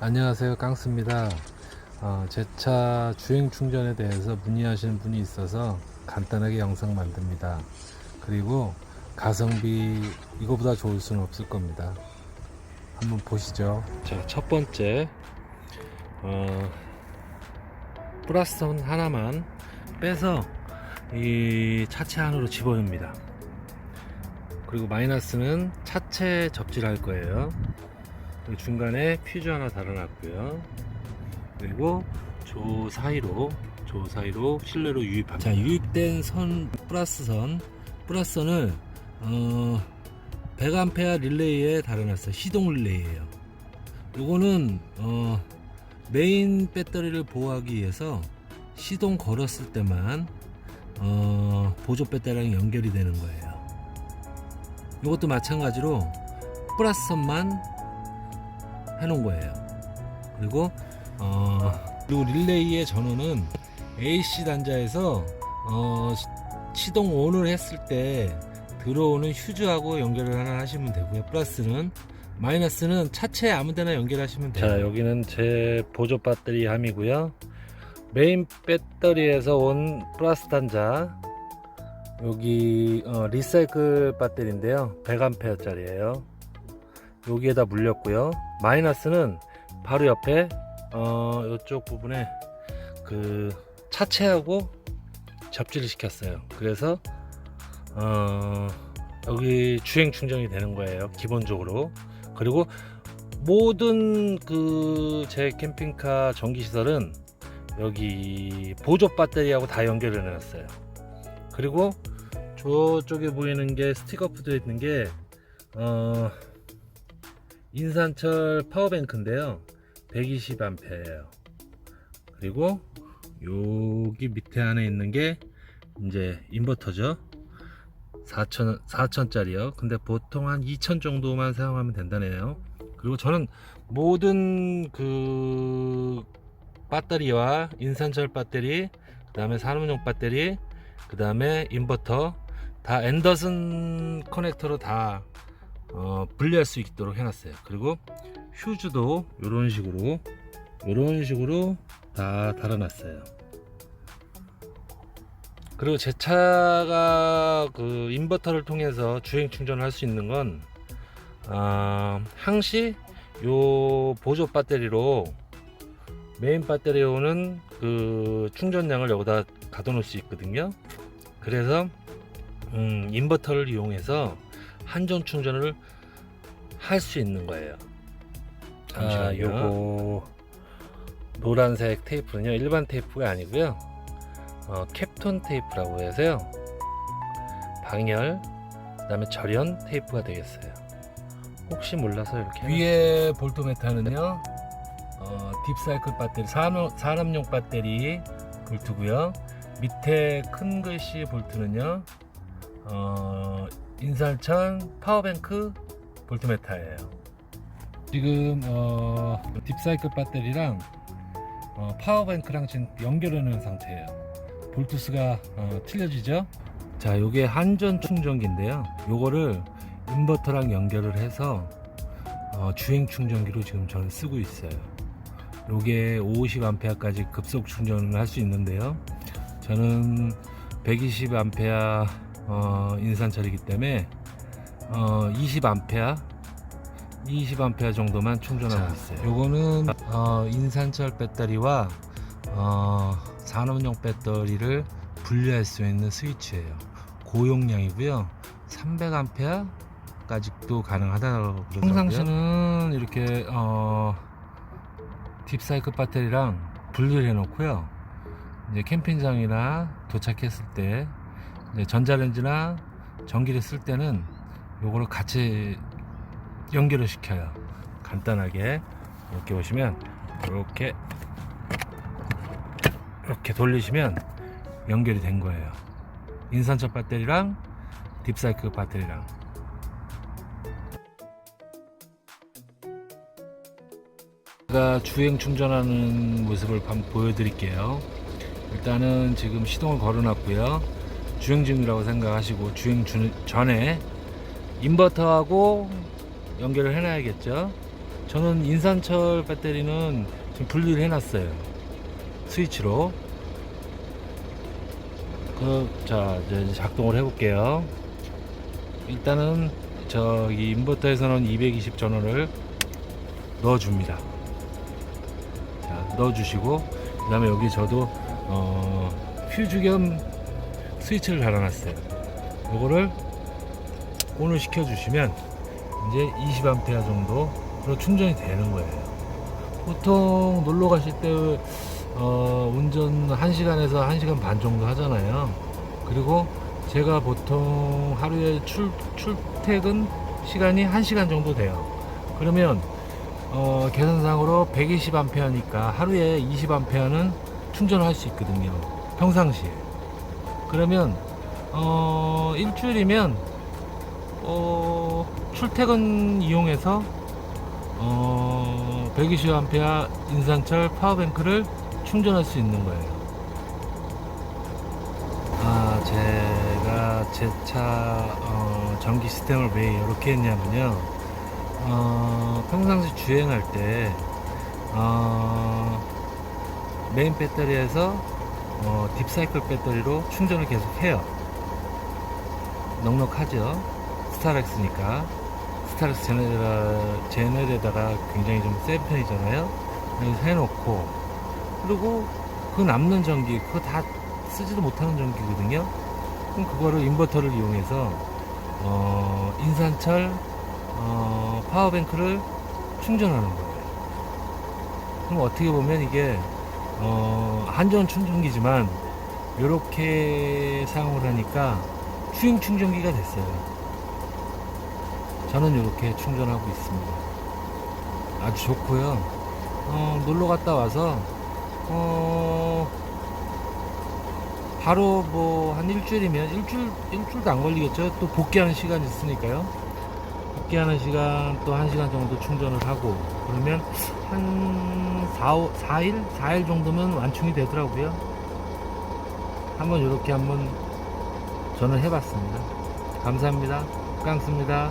안녕하세요. 깡스입니다. 어, 제 차 주행 충전에 대해서 문의하시는 분이 있어서 간단하게 영상 만듭니다. 그리고 가성비 이거보다 좋을 수는 없을 겁니다. 한번 보시죠. 자 첫 번째. 어, 플러스선 하나만 빼서 이 차체 안으로 집어넣습니다. 그리고 마이너스는 차체 접질할 거예요 중간에 퓨즈 하나 달아놨고요. 그리고 조 사이로 조 사이로 실내로 유입합니다. 자 유입된 선 플러스 선 플러스 선을 어 100A 릴레이에 달아놨어요. 시동 릴레이예요. 요거는 어 메인 배터리를 보호하기 위해서 시동 걸었을 때만 어 보조 배터리랑 연결이 되는 거예요. 이것도 마찬가지로 플러스 선만 해놓은 거예요. 그리고 어, 그리고 릴레이의 전원은 AC 단자에서 어, 시- 시동 온을 했을 때 들어오는 휴즈하고 연결을 하나 하시면 되고요. 플러스는 마이너스는 차체에 아무데나 연결하시면 돼요. 자 여기는 제 보조 배터리 함이고요. 메인 배터리에서 온 플러스 단자 여기 어, 리사이클 배터리인데요. 100A짜리예요. 여기에다 물렸고요. 마이너스는 바로 옆에 어 이쪽 부분에 그 차체하고 접지를 시켰어요. 그래서 어 여기 주행 충전이 되는 거예요. 기본적으로. 그리고 모든 그 제 캠핑카 전기 시설은 여기 보조 배터리하고 다 연결해 놨어요. 그리고 저쪽에 보이는 게 스티커 푸드 있는 게 어, 인산철 파워뱅크인데요. 120A예요. 그리고 여기 밑에 안에 있는 게 이제 인버터죠. 4천 4천짜리요. 근데 보통 한 2천 정도만 사용하면 된다네요. 그리고 저는 모든 그 배터리와 인산철 배터리, 그 다음에 산업용 배터리, 그 다음에 인버터 다 앤더슨 커넥터로 다 어, 분리할 수 있도록 해놨어요. 그리고 휴즈도 이런 식으로 이런 식으로 다 달아놨어요. 그리고 제 차가 그 인버터를 통해서 주행 충전을 할 수 있는 건 아, 항시 요 보조 배터리로 메인 배터리에 오는 그 충전량을 여기다 가둬놓을 수 있거든요. 그래서 음, 인버터를 이용해서 한전 충전을 할 수 있는 거예요. 아, 잠시만요. 요거 노란색 테이프는요 일반 테이프가 아니고요. 어, 캡톤 테이프라고 해서요. 방열, 그다음에 절연 테이프가 되겠어요. 혹시 몰라서 이렇게 위에 볼트메타는요. 어, 딥사이클 배터리 산업, 산업용 배터리 볼트고요. 밑에 큰 글씨 볼트는요. 어, 인산철 파워뱅크 볼트메타예요. 지금 어, 딥사이클 배터리랑 어, 파워뱅크랑 지금 연결해 놓은 상태예요. 볼트스가 어, 틀려지죠? 자, 요게 한전 충전기인데요. 요거를 인버터랑 연결을 해서 어, 주행 충전기로 지금 저는 쓰고 있어요. 요게 50A까지 급속 충전을 할 수 있는데요. 저는 120A 어, 인산철이기 때문에 어, 20A 20A 정도만 충전하고 있어요. 요거는 어, 인산철 배터리와 어, 산업용 배터리를 분리할 수 있는 스위치예요. 고용량이고요. 300A까지도 가능하다고 그러더라고요. 평상시는 이렇게 어, 딥사이클 배터리랑 분리를 해놓고요. 이제 캠핑장이나 도착했을 때 전자레인지나 전기를 쓸 때는 요거를 같이 연결을 시켜요. 간단하게 이렇게 보시면 이렇게 이렇게 돌리시면 연결이 된 거예요. 인산철 배터리랑 딥사이클 배터리랑 제가 주행 충전하는 모습을 한번 보여드릴게요. 일단은 지금 시동을 걸어놨고요. 주행 중이라고 생각하시고 주행 주- 전에 인버터하고 연결을 해놔야겠죠. 저는 인산철 배터리는 지금 분리를 해놨어요. 스위치로. 그, 자, 이제 작동을 해볼게요. 일단은 저기 인버터에서는 220 전원을 넣어줍니다. 자, 넣어주시고, 그 다음에 여기 저도, 어, 퓨즈 겸 스위치를 달아놨어요. 요거를 온을 시켜주시면 이제 20A 정도로 충전이 되는 거예요. 보통 놀러 가실 때 어, 운전 1시간에서 1시간 반 정도 하잖아요. 그리고 제가 보통 하루에 출, 출퇴근 시간이 1시간 정도 돼요. 그러면 어, 계산상으로 120A니까 하루에 20A는 충전을 할 수 있거든요. 평상시에. 그러면 어, 일주일이면 어, 출퇴근 이용해서 어, 120A 인산철 파워뱅크를 충전할 수 있는 거예요. 아, 제가 제차 어, 전기 시스템을 왜 이렇게 했냐면요. 어, 평상시 주행할 때 어, 메인 배터리에서 어, 딥사이클 배터리로 충전을 계속 해요. 넉넉하죠. 스타렉스니까. 스타렉스 제네레다, 제네레다가 굉장히 좀 센 편이잖아요. 해놓고, 그리고 그 남는 전기, 그거 다 쓰지도 못하는 전기거든요. 그럼 그거를 인버터를 이용해서, 어, 인산철, 어, 파워뱅크를 충전하는 거예요. 그럼 어떻게 보면 이게, 어, 한전 충전기지만, 이렇게 사용을 하니까 추행 충전기가 됐어요. 저는 이렇게 충전하고 있습니다. 아주 좋고요. 어, 놀러 갔다 와서 어, 바로 뭐 한 일주일이면 일주일 일주일도 안 걸리겠죠. 또 복귀하는 시간이 있으니까요. 복귀하는 시간 또한 시간 정도 충전을 하고 그러면 한 4, 4일 4일 정도면 완충이 되더라고요. 한번 이렇게 한번 저는 해봤습니다. 감사합니다. 깡습니다.